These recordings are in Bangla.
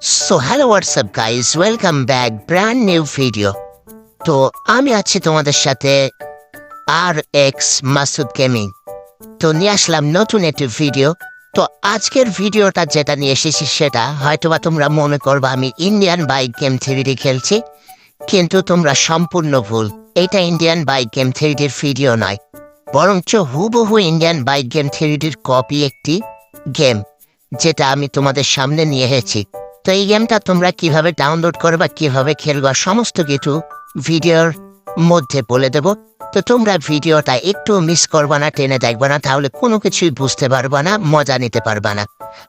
So hello WhatsApp guys welcome back brand new video তো, আমি আছি তোমাদের সাথে আর এক্স মাসুদ গেমিং তো, নিয়ে আসলাম নতুন একটি ভিডিও তো, আজকের ভিডিওটা যেটা নিয়ে এসেছি সেটা, হয়তোবা তোমরা মনে করবা আমি ইন্ডিয়ান বাইক গেম থ্রিডি খেলছি, কিন্তু তোমরা সম্পূর্ণ ভুল। এটা ইন্ডিয়ান বাইক গেম থ্রিডির ভিডিও নয়। বরঞ্চ হুবহু ইন্ডিয়ান বাইক গেম থ্রিডির কপি একটি গেম যেটা আমি তোমাদের সামনে নিয়ে এসেছি। তো এই গেমটা তোমরা কীভাবে ডাউনলোড করো বা কীভাবে খেলবা, সমস্ত কিছু ভিডিওর মধ্যে বলে দেব। তো তোমরা ভিডিওটা একটু মিস করবা না, টেনে দেখবা না, তাহলে কোনো কিছুই বুঝতে পারবা না, মজা নিতে পারবা না।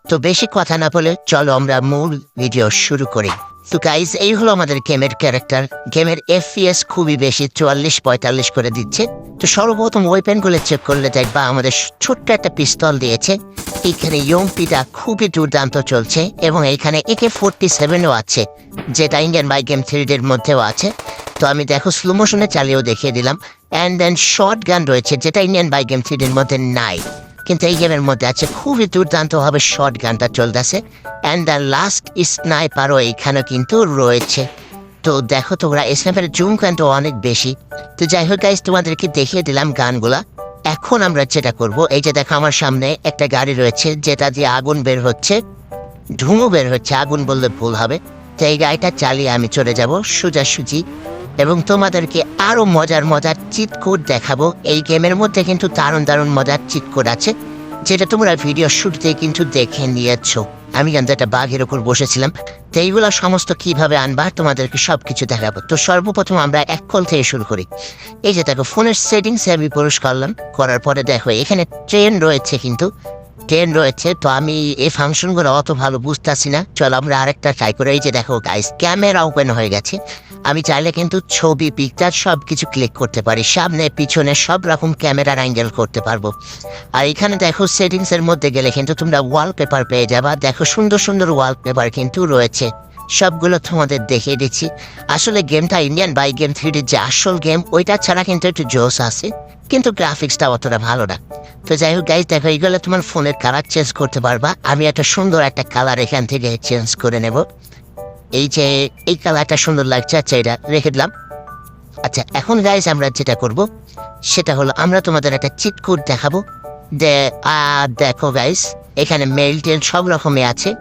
তো বেশি কথা না বলে চলো আমরা মূল ভিডিও শুরু করি। তো গাইজ এই হলো আমাদের গেমের ক্যারেক্টার গেমের এফপিএস খুবই বেশি চুয়াল্লিশ, পঁয়তাল্লিশ করে দিচ্ছে। তো সর্বপ্রথম ওয়েপেনগুলো চেক করলে দেখবা আমাদের ছোট্ট একটা পিস্তল দিয়েছে। এখানে ইয়ংপিটা খুবই দুর্দান্ত চলছে এবং এখানে একে ফোরটি সেভেনও আছে, যেটা ইন্ডিয়ান বাইক গেম থ্রিডের মধ্যেও আছে। তো আমি দেখো স্লো মোশনে চালিয়েও দেখিয়ে দিলাম। অ্যান্ড দেন শর্ট গান রয়েছে, যেটা ইন্ডিয়ান বাইক গেম থ্রিডের মধ্যে নাই। কিন্তু এই গেমের মধ্যে আছে খুবই দুর্দান্তভাবে শর্ট গানটা চলতেছে অ্যান্ড দ্য লাস্ট স্নাইপারও এইখানে কিন্তু রয়েছে। তো দেখো তোমরা স্নাইপারের জুম কিন্তু অনেক বেশি। তো যাই হোক গাইজ তোমাদেরকে দেখিয়ে দিলাম গানগুলা। এখন আমরা যেটা করব, এই যে দেখো আমার সামনে একটা গাড়ি রয়েছে, যেটা দিয়ে আগুন বের হচ্ছে। ধুমো বের হচ্ছে, আগুন বললে ভুল হবে। তো এই গাড়িটা চালিয়ে আমি চলে যাব, সোজাসুজি। এবং তোমাদেরকে আরও মজার মজার চিৎকোড দেখাবো। এই গেমের মধ্যে কিন্তু দারুণ দারুণ মজার চিৎকোড আছে, যেটা তোমরা ভিডিও শুরুতে কিন্তু দেখে নিয়েছ। আমি কিন্তু একটা বাঘের ওপর বসেছিলাম। তো এইগুলো সমস্ত কীভাবে আনবা, তোমাদেরকে সব কিছু দেখাবো। তো সর্বপ্রথম আমরা এক কল থেকে শুরু করি। এই যে দেখো ফোনের সেটিংসে আমি পুরুষ করলাম। করার পরে দেখো, এখানে ট্রেন রয়েছে কিন্তু। ট্রেন রয়েছে, তো আমি এই ফাংশনগুলো অত ভালো বুঝতেছি না। চলো আমরা আরেকটা ট্রাই করে। এই যে দেখো গাইস ক্যামেরা ওপেন হয়ে গেছে। আমি চাইলে কিন্তু ছবি পিকচার সব কিছু ক্লিক করতে পারি। সামনে, পিছনে সব রকম ক্যামেরার অ্যাঙ্গেল করতে পারব। আর এখানে দেখো সেটিংস এর মধ্যে গেলে কিন্তু তোমরা ওয়ালপেপার পেয়ে যাবা। দেখো সুন্দর সুন্দর ওয়ালপেপার কিন্তু রয়েছে। সবগুলো তোমাদের দেখিয়ে দিচ্ছি। আসলে গেমটা ইন্ডিয়ান বাই গেম থ্রিডির যে আসল গেম ওইটা ছাড়া কিন্তু একটু জোস আছে। কিন্তু গ্রাফিক্সটা অতটা ভালো না। তো যাই হোক গাইজ দেখো, এইগুলো তোমার ফোনের কালার চেঞ্জ করতে পারবা। আমি একটা সুন্দর একটা কালার এখান থেকে চেঞ্জ করে নেব। এই যে এই কালারটা সুন্দর লাগছে আচ্ছা এটা রেখে দিলাম। আচ্ছা এখন গাইজ আমরা যেটা করব সেটা হলো আমরা তোমাদের একটা চিট কোড দেখাবো। আহ, দেখো গাইজ এখানে মেল টেল সব রকমই আছে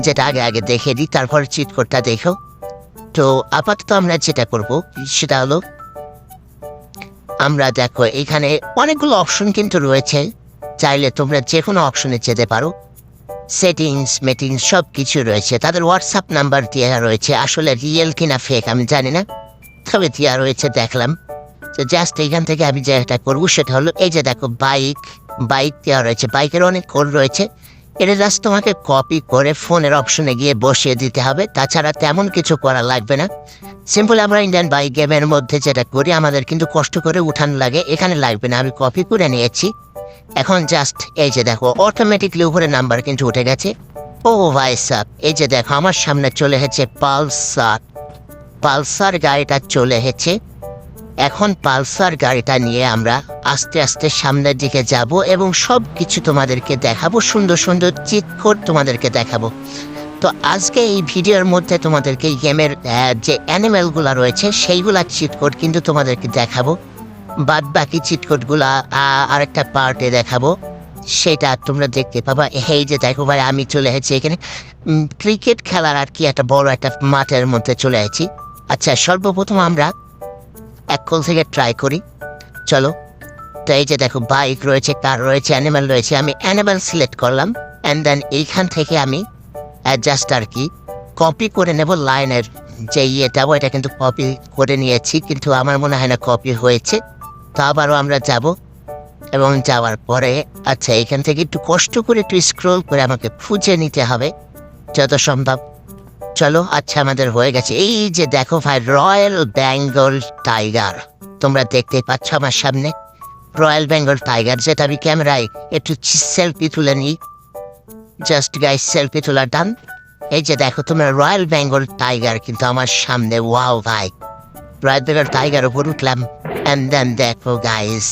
যেটা আগে আগে দেখে দিই তারপর চিট কোডটা দেখো। তো আপাতত আমরা যেটা করব সেটা হলো আমরা দেখো এখানে অনেকগুলো অপশন কিন্তু রয়েছে। চাইলে তোমরা যে কোনো অপশনে যেতে পারো। সেটিংস মেটিংস সব কিছু রয়েছে। তাদের হোয়াটসঅ্যাপ নাম্বার দেওয়া রয়েছে। আসলে রিয়েল কিনা ফেক আমি জানি না। তবে দেওয়া রয়েছে, দেখলাম। তো জাস্ট এখান থেকে আমি যেটা করব, সেটা হলো এই যে দেখো বাইক বাইক দেওয়া রয়েছে। বাইকের অনেক কোড রয়েছে। এটা জাস্ট তোমাকে কপি করে ফোনের অপশনে গিয়ে বসিয়ে দিতে হবে। তাছাড়া তেমন কিছু করা লাগবে না। সিম্পল আমরা ইন্ডিয়ান বাইক গেমের মধ্যে যেটা করি, আমাদের কিন্তু কষ্ট করে উঠান লাগে। এখানে লাগবে না। আমি কপি করে নিয়েছি। এখন জাস্ট এই যে দেখো অটোমেটিকলি উপরে নাম্বার কিন্তু উঠে গেছে। ও ভাই সাব, এই যে দেখো, আমার সামনে চলে এসেছে পালসার। পালসার গাড়িটা চলে এসেছে। এখন পালসার গাড়িটা নিয়ে আমরা আস্তে আস্তে সামনের দিকে যাব এবং সব কিছু তোমাদেরকে দেখাবো, সুন্দর সুন্দর চিৎকোড তোমাদেরকে দেখাবো। তো আজকে এই ভিডিওর মধ্যে তোমাদেরকে গেমের যে অ্যানিমেলগুলো রয়েছে, সেইগুলা চিটকোড কিন্তু তোমাদেরকে দেখাবো। বাদ বাকি চিটকোডগুলা আহ, আরেকটা পার্টে দেখাবো। সেটা তোমরা দেখতে পাবা। এই যে দেখো ভাই আমি চলে এসেছি এখানে। ক্রিকেট খেলার আর কি একটা বড় একটা মাঠের মধ্যে চলে এসেছি। আচ্ছা সর্বপ্রথম আমরা এক কল থেকে ট্রাই করি। চলো। তো এই যে দেখো বাইক রয়েছে কার রয়েছে অ্যানিমেল রয়েছে। আমি অ্যানিমেল সিলেক্ট করলাম। অ্যান্ড দেন এইখান থেকে আমি জাস্ট আর কি কপি করে নেব লাইনের যে ইয়েটা ওইটা কিন্তু কপি করে নিয়েছি। কিন্তু আমার মনে হয় না কপি হয়েছে। আবারও আমরা যাব এবং যাওয়ার পরে আচ্ছা এখান থেকে একটু কষ্ট করে একটু স্ক্রোল করে আমাকে খুঁজে নিতে হবে যত সম্ভব। চলো আচ্ছা আমাদের হয়ে গেছে। এই যে দেখো ভাই রয়্যাল বেঙ্গল টাইগার তোমরা দেখতে পাচ্ছ আমার সামনে। রয়্যাল বেঙ্গল টাইগার যেটা আমি ক্যামেরায় একটু সেলফি তুলে নিই। জাস্ট গাই সেলফি তোলার ডান এই যে দেখো, তোমরা রয়্যাল বেঙ্গল টাইগার কিন্তু আমার সামনে। ওয়াও ভাই। রয়্যাল বেঙ্গল টাইগার উপর উঠলাম। অ্যান্ড দেন দেখো গাইস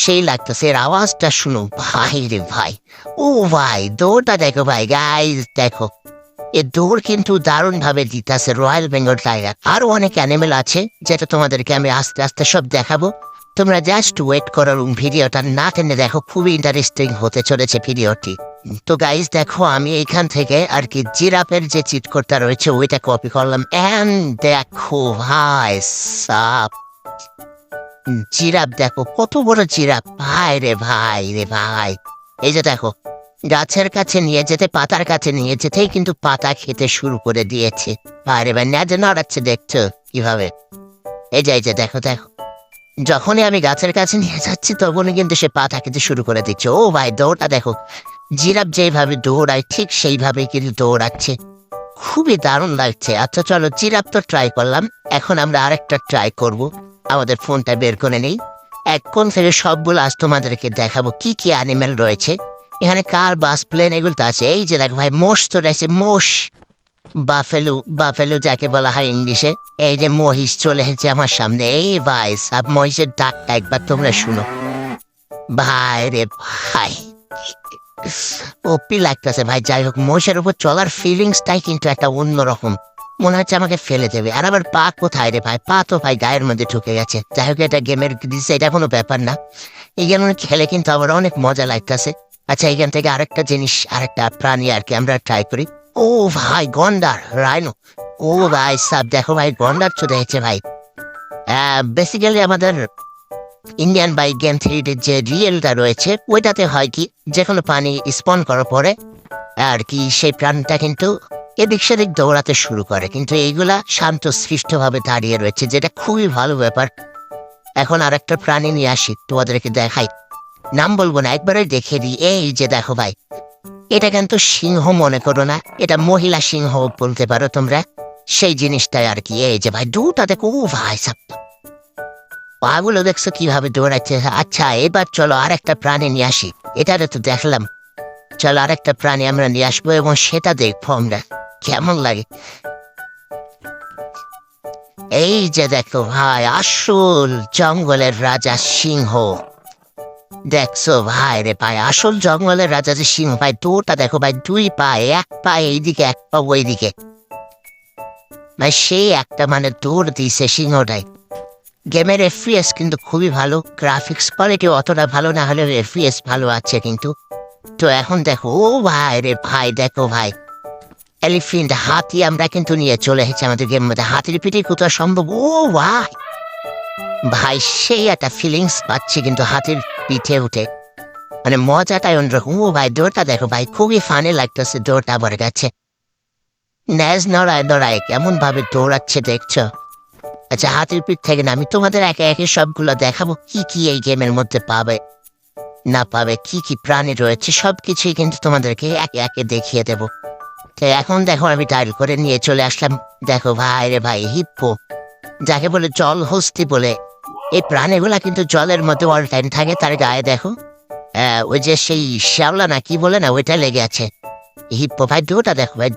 সেই লাগতেছে এর আওয়াজটা শুনো। ভাই রে ভাই, ও ভাই, দৌড়টা দেখো ভাই গাইস দেখো। এ দৌড় কিন্তু দারুণ ভাবে দিতেছে রয়্যাল বেঙ্গল টাইগার আরও অনেক অ্যানিমেল আছে, যেটা তোমাদেরকে আমি আস্তে আস্তে সব দেখাবো। তোমরা জাস্ট ওয়েট করো ভিডিওটা, না টেনে দেখো, খুবই ইন্টারেস্টিং হতে চলেছে ভিডিওটি। তো গাইজ দেখো, আমি এইখান থেকে আর কি জিরাপের যে চিটকোটটা রয়েছে, ওইটা কপি করলাম। এন্ড দেখো ভাই, সাপ। জিরাপ দেখো, কত বড় জিরাপ ভাই রে ভাই রে ভাই। এই যে দেখো, গাছের কাছে নিয়ে যেতে, পাতার কাছে নিয়ে যেতেই কিন্তু পাতা খেতে শুরু করে দিয়েছে। ভাই রে ভাই, ন্যাজে নড়াচ্ছে দেখছ কীভাবে? এই যে এই যে, দেখো দেখো। যখনই আমি গাছের কাছে নিয়ে যাচ্ছি, তখনই কিন্তু সে পাতা খেতে শুরু করে দিচ্ছে। ও ভাই দৌড়টা দেখো। জিরাপ যেভাবে দৌড়ায়, ঠিক সেইভাবে কিন্তু দৌড়াচ্ছে। খুবই দারুণ লাগছে। আচ্ছা চলো জিরাপ তো ট্রাই করলাম। এখন আমরা আরেকটা ট্রাই করব। আমাদের ফোনটা বের করে নেই। এক কোন থেকে সবগুলো আজ তোমাদেরকে দেখাবো কি কি অ্যানিমেল রয়েছে। এখানে কার বাস প্লেন এগুলো তো আছে? এই যে দেখ ভাই, মোষ তো রয়েছে, মোষ। বাফেলু বাফেলু যাকে বলা হয় ইংলিশে। এই যে মহিষ চলে এসেছে আমার সামনে। এই ভাই, সাব মহিষের ডাকটা একবার তোমরা শুনো। ভাই রে ভাই। ওপি লাগতেছে ভাই, যাই হোক মোষের উপর চলার ফিলিংসটাই কিন্তু একটা অন্যরকম। মনে হচ্ছে আমাকে ফেলে দেবে। আর আবার পা কোথায় রে ভাই? পা তো ভাই গায়ের মধ্যে ঢুকে গেছে। যাই হোক, এটা গেমের দিচ্ছে এটা কোনো ব্যাপার না। এই গেম খেলে কিন্তু আমার অনেক মজা লাগতেছে। আচ্ছা এখান থেকে আরেকটা জিনিস, আরেকটা প্রাণী আর কি, আমরা ট্রাই করি। ও ভাই, গন্ডার, রাইনো। ও ভাই, সাব, দেখো ভাই, গন্ডার চলে এসেছে ভাই। বেসিক্যালি আমাদের ইন্ডিয়ান বাইক গেম থ্রিটির যে রিয়েলটা রয়েছে, ওইটাতে হয় কি যে কোনো পানি স্পন করার পরে, আর কি, সেই প্রাণটা কিন্তু এদিক সেদিক দৌড়াতে শুরু করে। কিন্তু এইগুলা শান্ত, সৃষ্টভাবে দাঁড়িয়ে রয়েছে, যেটা খুবই ভালো ব্যাপার। এখন আর একটা প্রাণী নিয়ে আসি, তোমাদেরকে দেখাই। নাম বলব না একবারে দেখে দিই। এই যে দেখো ভাই, এটা কিন্তু সিংহ মনে করো না, এটা মহিলা সিংহ বলতে পারো তোমরা। সেই জিনিসটাই আর কি, এই যে ভাই দুটা দেখো ও ভাই সাপ পাগুলো দেখছ কীভাবে দৌড়াচ্ছে? আচ্ছা এবার চলো আর একটা প্রাণী নিয়ে আসি। এটারে তো দেখলাম। চলো আর একটা প্রাণী আমরা নিয়ে আসব এবং সেটা দেখব আমরা। কেমন লাগে? এই যে দেখো ভাই, আসল জঙ্গলের রাজা সিংহ। দেখছ ভাই রে ভাই, আসল জঙ্গলের রাজা যে সিংহ। ভাই, দুটা দেখো ভাই, দুই পায়ে, এক পায়ে এইদিকে, এক পা ওইদিকে। ভাই সেই একটা মানে দৌড় দিছে সিংহটাই। গেমের এফপিএস কিন্তু খুবই ভালো গ্রাফিক্স কোয়ালিটি অতটা ভালো না হলেও এফপিএস ভালো আছে কিন্তু। তো এখন দেখো, ও ভাই রে ভাই, দেখো ভাই। এলিফেন্ট হাতি আমরা কিন্তু নিয়ে চলে এসেছি আমাদের গেম মধ্যে। হাতির পিঠে কোথাও সম্ভব, ও ভাই। ভাই, সেই একটা ফিলিংস পাচ্ছি কিন্তু হাতির পিঠে উঠে। মানে মজাটাই অন্যরকম। ও ভাই, দৌড়টা দেখো ভাই, খুবই ফানি লাগতেছে, দৌড়টা আমার গেছে। ন্যাজ নড়ায় নড়ায় কেমন ভাবে দৌড়াচ্ছে দেখছ? আচ্ছা হাতির পিঠ থেকে না আমি তোমাদের একে একে সবগুলো দেখাবো। কি কি এই গেমের মধ্যে পাবে না পাবে কি কি প্রাণী রয়েছে সবকিছুই কিন্তু তোমাদেরকে একে একে দেখিয়ে দেব। তো এখন দেখো আমি টাইল করে নিয়ে চলে আসলাম। দেখো ভাই রে ভাই হিপ্পো যাকে বলে জল হস্তি বলে। এই প্রাণীগুলা কিন্তু জলের মধ্যে অল টাইম থাকে তার গায়ে দেখো। আহ, ওই যে সেই শ্যাওলা না কি বলে না ওইটা লেগে আছে। হিপ্পো ভাই দৌড়টা দেখো ভাই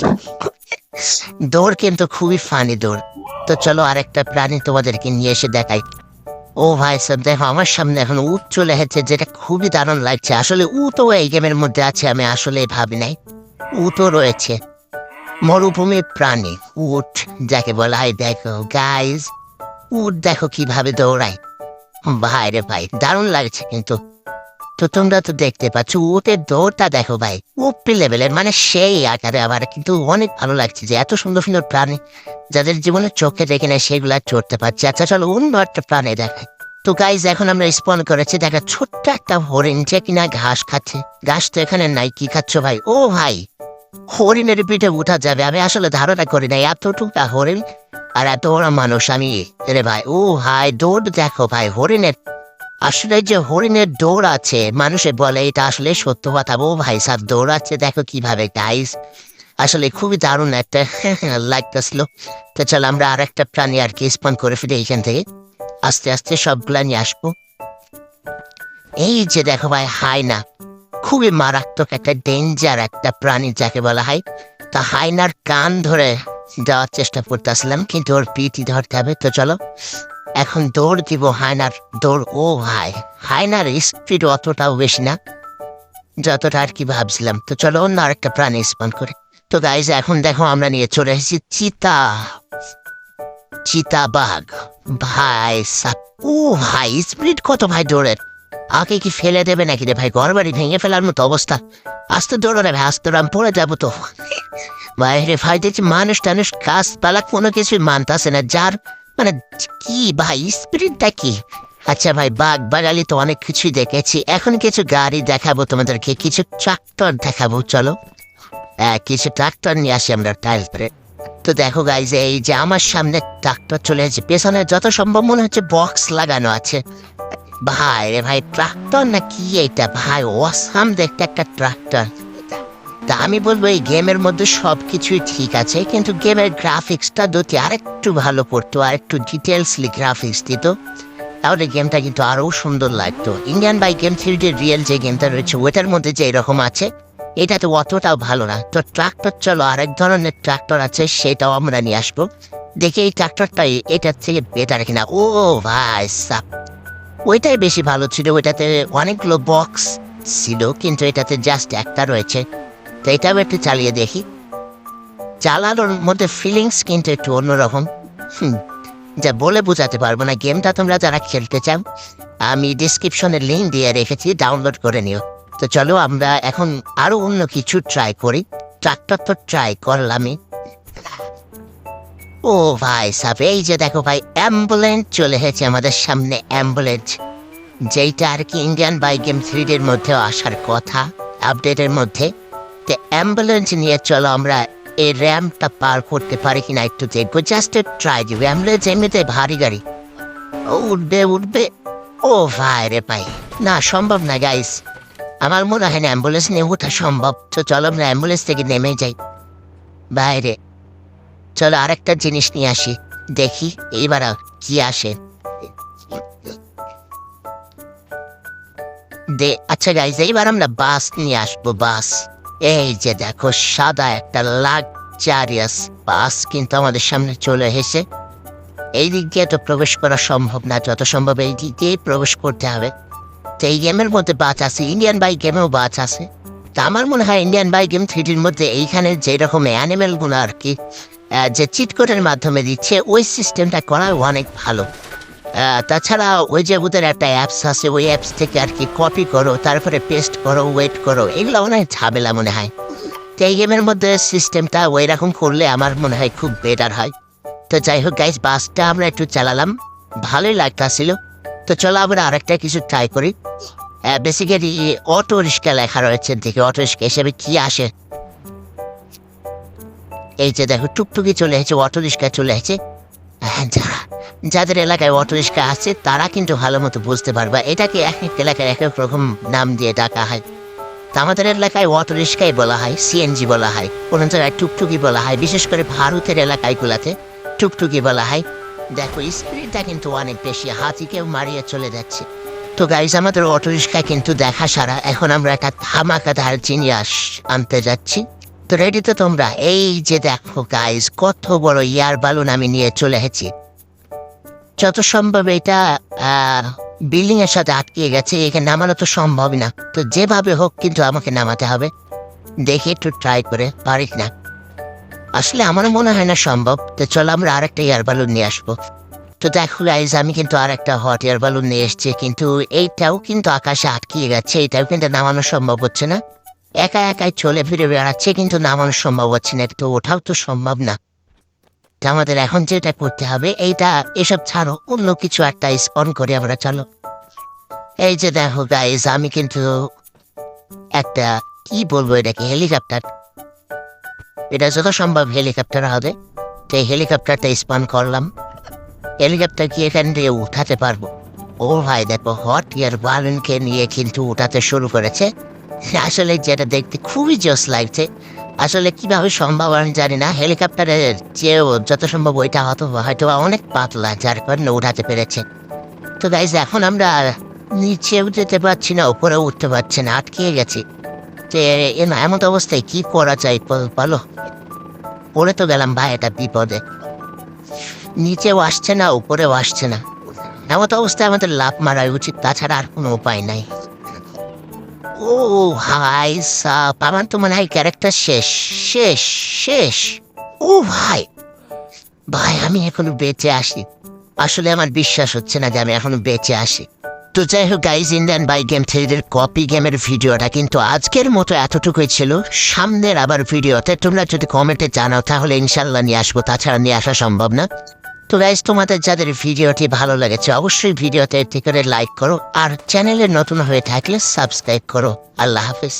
দৌড়। কিন্তু খুবই ফানি দৌড়। তো চলো আরেকটা প্রাণী তোমাদেরকে নিয়ে এসে দেখাই। ও ভাই, সব দেখো, আমার সামনে এখন উট চলে এসেছে, যেটা খুবই দারুণ লাগছে। আসলে উটও এই গেমের মধ্যে আছে, আমি আসলে ভাবি নাই। উটও রয়েছে। মরুভূমির প্রাণী, উট, যাকে বলা হয়, দেখো গাইজ উট দেখো কীভাবে দৌড়ায়। ভাই রে ভাই, দারুণ লাগছে কিন্তু। তো তোমরা তো দেখতে পাচ্ছ উটের দৌড়টা দেখো ভাই। উপি লেভেলের মানে সেই আকারে আবার কিন্তু অনেক ভালো লাগছে যে এত সুন্দর সুন্দর প্রাণী যাদের জীবনে চোখে দেখে নেয় সেগুলো চড়তে পারছে। আচ্ছা চলো অন্য একটা প্রাণী দেখায় তো গাইজ এখন আমরা স্পন করেছি, দেখা ছোট্ট একটা হরিণ, যে কিনা ঘাস খাচ্ছে। ঘাস তো এখানে নাই, কি খাচ্ছ ভাই? ও ভাই, হরিণের পিঠে উঠা যাবে, আমি আসলে ধারণা করি না এতটুকটা হরিণ আর এত মানুষ আমি রে ভাই, ও ভাই, দৌড় দেখো ভাই, হরিণের আসলে যে হরিণের দৌড় আছে, মানুষে বলে এটা আসলে সত্য কথা। ও ভাই সাহ দৌড় আছে দেখো কীভাবে গাইজ আসলে খুবই দারুণ একটা লাগতেছিল। তো চল আমরা আর একটা প্রাণী আর কি স্পন করে ফিরে এইখান থেকে। আস্তে আস্তে সবগুলা নিয়ে আসব। এই যে দেখো ভাই, হায়না। খুবই মারাত্মক একটা ডেঞ্জার একটা প্রাণী যাকে বলা হয়। তা হায়নার কান ধরে যাওয়ার চেষ্টা করতেছিলাম, কিন্তু ওর পিটি ধরতে হবে। তো চলো। এখন দৌড় দিব হায়নার, দৌড়, ও ভাই, হায়নার স্পিড অতটাও বেশি না। যতটা আর কি ভাবছিলাম। তো চলো অন্য আরেকটা প্রাণী স্পন করে। তো গাইজ এখন দেখো আমরা নিয়ে চলে এসেছি চিতা, চিতাবাঘ। ভাই সাপ- ও ভাই স্পিড কত ভাই দৌড়ের? আগে কি ফেলে দেবে নাকি রে ভাই? ঘর বাড়ি ভেঙে ফেলার মতো অবস্থা। আস্তে দৌড়ো রে ভাই আস্তে রাম পড়ে যাব তো। বাইরে ভাই, দেখছি মানুষ টানুষ কাজ গাছপালা কোনো কিছু মানতাছে না। যার মানে কি ভাই স্পিরিটটা কি? আচ্ছা ভাই বাঘ বাগালি তো অনেক কিছুই দেখেছি। এখন কিছু গাড়ি দেখাবো তোমাদেরকে কিছু ট্রাক্টর দেখাবো চলো। আহ, কিছু ট্রাক্টর নিয়ে আসি আমরা টাইলস পরে তো দেখো গাইজ এই যে আমার সামনে ট্রাক্টর চলে এসেছে। পেছনে যত সম্ভব মনে হচ্ছে বক্স লাগানো আছে। ভাই রে ভাই ট্রাক্টর না কি এটা? ভাই অসাম দেখতে একটা ট্রাক্টর তা আমি বলব এই গেমের মধ্যে সব কিছুই ঠিক আছে, কিন্তু গেমের গ্রাফিক্সটা যদি আরেকটু ভালো করতো আর একটু ডিটেলসলি গ্রাফিক্স দিত। তাহলে গেমটা কিন্তু আরও সুন্দর লাগতো। Indian bike game three real যে গেমটা রয়েছে ওটার মধ্যে যে এরকম আছে এটা তো অতটাও ভালো না। তো ট্রাক্টর, চলো, আরেক ধরনের ট্রাক্টর আছে, সেটাও আমরা নিয়ে আসব। দেখি এই ট্রাক্টরটা এটার থেকে বেটার কিনা। ও ভাই, সাপ। ওইটাই বেশি ভালো ছিল, ওইটাতে অনেকগুলো বক্স ছিল, কিন্তু এটাতে জাস্ট একটা রয়েছে। তো এটাও একটু চালিয়ে দেখি। চালানোর মধ্যে ফিলিংস কিন্তু একটু অন্যরকম। হুম, যা বলে বোঝাতে পারব না। গেমটা তোমরা যারা খেলতে চাও আমি ডিসক্রিপশনে লিঙ্ক দিয়ে রেখেছি ডাউনলোড করে নিও। তো চলো আমরা এখন আরও অন্য কিছু ট্রাই করি। ট্রাক্টর তো ট্রাই করলামই। ও ভাই সাব এই যে দেখো ভাই অ্যাম্বুলেন্স চলে এসেছে আমাদের সামনে অ্যাম্বুলেন্স যেইটা আর কি ইন্ডিয়ান বাই গেম থ্রিডের মধ্যেও আসার কথা আপডেটের মধ্যে। তো অ্যাম্বুলেন্স নিয়ে চলো, আমরা এই র্যাম্পটা পার করতে পারি কিনা একটু দেখব। জাস্ট ট্রাই দিবো অ্যাম্বুলেন্স এমনিতে ভারী গাড়ি। উঠবে উঠবে। ও, ভাই রে ভাই। না, সম্ভব না গাইস আমার মনে হয় না অ্যাম্বুলেন্স নিয়ে ওঠা সম্ভব। তো চলো, আমরা অ্যাম্বুলেন্স থেকে নেমে যাই। বাইরে চলো, আরেকটা জিনিস নিয়ে আসি। দেখি, এইবার কি আসে। দে আচ্ছা গাইজ এইবার আমরা বাস নিয়ে আসব বাস এই যে দেখো, সাদা একটা লাক্সারিয়াস বাস কিন্তু আমাদের সামনে চলে এসেছে। এই দিক দিয়ে তো প্রবেশ করা সম্ভব না, যত সম্ভব এই দিক দিয়ে প্রবেশ করতে হবে। তো এই গেমের মধ্যে বাচ আছে ইন্ডিয়ান বাই গেমেও বাচ আছে। তা আমার মনে হয় ইন্ডিয়ান বাই গেম থ্রিটির মধ্যে এইখানে যেরকম অ্যানিমেলগুলো আর কি যে চিটকোটের মাধ্যমে দিচ্ছে, ওই সিস্টেমটা করা অনেক ভালো। তাছাড়া ওই যে ওদের একটা অ্যাপস আছে, ওই অ্যাপস থেকে আর কি কপি করো, তারপরে পেস্ট করো ওয়েট করো, এগুলো অনেক ঝামেলা মনে হয়। তো এই গেমের মধ্যে সিস্টেমটা ওই রকম করলে আমার মনে হয় খুব বেটার হয়। তো যাই হোক গাইজ বাসটা আমরা একটু চালালাম। ভালোই লাগতাছিল। তো চলো আমরা আরেকটা কিছু ট্রাই করি। বেসিক্যালি অটো রিক্সা লেখা রয়েছে দেখি অটো রিক্সা হিসেবে কি আসে? এই যে দেখো, টুকটুকি চলে এসেছে অটো রিক্সা চলে এসেছে। যারা যাদের এলাকায় অটো রিক্সা আছে, তারা কিন্তু ভালো মতো বুঝতে পারবে। এটাকে এক এক এলাকায় এক এক রকম নাম দিয়ে ডাকা হয়। তা আমাদের এলাকায় অটো রিক্সাই বলা হয় সিএনজি বলা হয় কোনো জায়গায় টুকটুকি বলা হয়, বিশেষ করে ভারতের এলাকাগুলোতে টুকটুকি বলা হয়। দেখো, স্পিডটা কিন্তু অনেক বেশি, হাতিকেও মারিয়ে চলে যাচ্ছে। তো গাইজ আমাদের অটো রিক্সা কিন্তু দেখা সারা। এখন আমরা একটা ধামাকাদার জিনিস আনতে যাচ্ছি। তো রেডি তো তোমরা? এই যে দেখো গাইজ কত বড় ইয়ার বালুন আমি নিয়ে চলে এসেছি। যত সম্ভব এটা বিল্ডিং এর সাথে আটকে গেছে এখানে নামানো তো সম্ভব না। তো যেভাবে হোক কিন্তু আমাকে নামাতে হবে। দেখি একটু ট্রাই করে, পারি না আসলে আমার মনে হয় না সম্ভব। তো চলো আমরা আরেকটা এয়ার বালুন নিয়ে আসব। তো দেখো গাইজ আমি কিন্তু আর একটা হট এয়ার বালুন নিয়ে এসেছি, কিন্তু এইটাও কিন্তু আকাশে আটকিয়ে গেছে, এটাও কিন্তু নামানো সম্ভব হচ্ছে না। একা একাই চলে ফিরে বেড়াচ্ছে, কিন্তু নামানো সম্ভব হচ্ছে না, তো ওঠাও তো সম্ভব না। আমাদের এখন যেটা করতে হবে, এইটা এসব ছাড়ো, অন্য কিছু একটা স্পন করে আমরা, চলো। এই যে দেখো গাইজ আমি কিন্তু একটা, কি বলব এটাকে হেলিকপ্টার এটা যত সম্ভব হেলিকপ্টার হবে, তো এই হেলিকপ্টারটা স্পন করলাম। হেলিকপ্টার কি এখান থেকে উঠাতে পারব? ও ভাই দেখো হট ইয়ার বালুনকে নিয়ে কিন্তু উঠাতে শুরু করেছে। আসলে যেটা দেখতে খুবই জোস লাগছে, আসলে কীভাবে সম্ভব আমি জানি না। হেলিকপ্টারের চেয়েও যত সম্ভব ওইটা হয়তো হয়তো অনেক পাতলা, যার কারণে উঠাতে পেরেছে। তো গাইজ এখন আমরা নিচেও যেতে পারছি না উপরেও উঠতে পারছি না, আটকে গেছি। যে না, এমন অবস্থায় কি করা যায় বল- পড়ে তো গেলাম ভাই এটা বিপদে। নিচেও আসছে না, উপরেও আসছে না। এমন অবস্থায় আমাদের লাভ মারা উচিত, তাছাড়া আর কোনো উপায় নাই। ও ও হাই সাপ, আমার তো মনে হয় ক্যারেক্টার শেষ শেষ শেষ। ও ভাই ভাই, আমি এখনও বেঁচে আসি। আসলে আমার বিশ্বাস হচ্ছে না যে আমি এখনও বেঁচে আসি। তো যাই হোক গাইজ ইন্ডিয়ান বাই গেম থ্রিদের কপি গেমের ভিডিওটা কিন্তু আজকের মতো এতটুকুই ছিল। সামনের আবার ভিডিওতে তোমরা যদি কমেন্টে জানাও, তাহলে ইনশাল্লাহ নিয়ে আসব। তাছাড়া নিয়ে আসা সম্ভব না। তো গাইজ তোমাদের যাদের ভিডিওটি ভালো লেগেছে, অবশ্যই ভিডিওতে একটি করে লাইক করো, আর চ্যানেলে নতুন হয়ে থাকলে সাবস্ক্রাইব করো। আল্লাহ হাফিজ।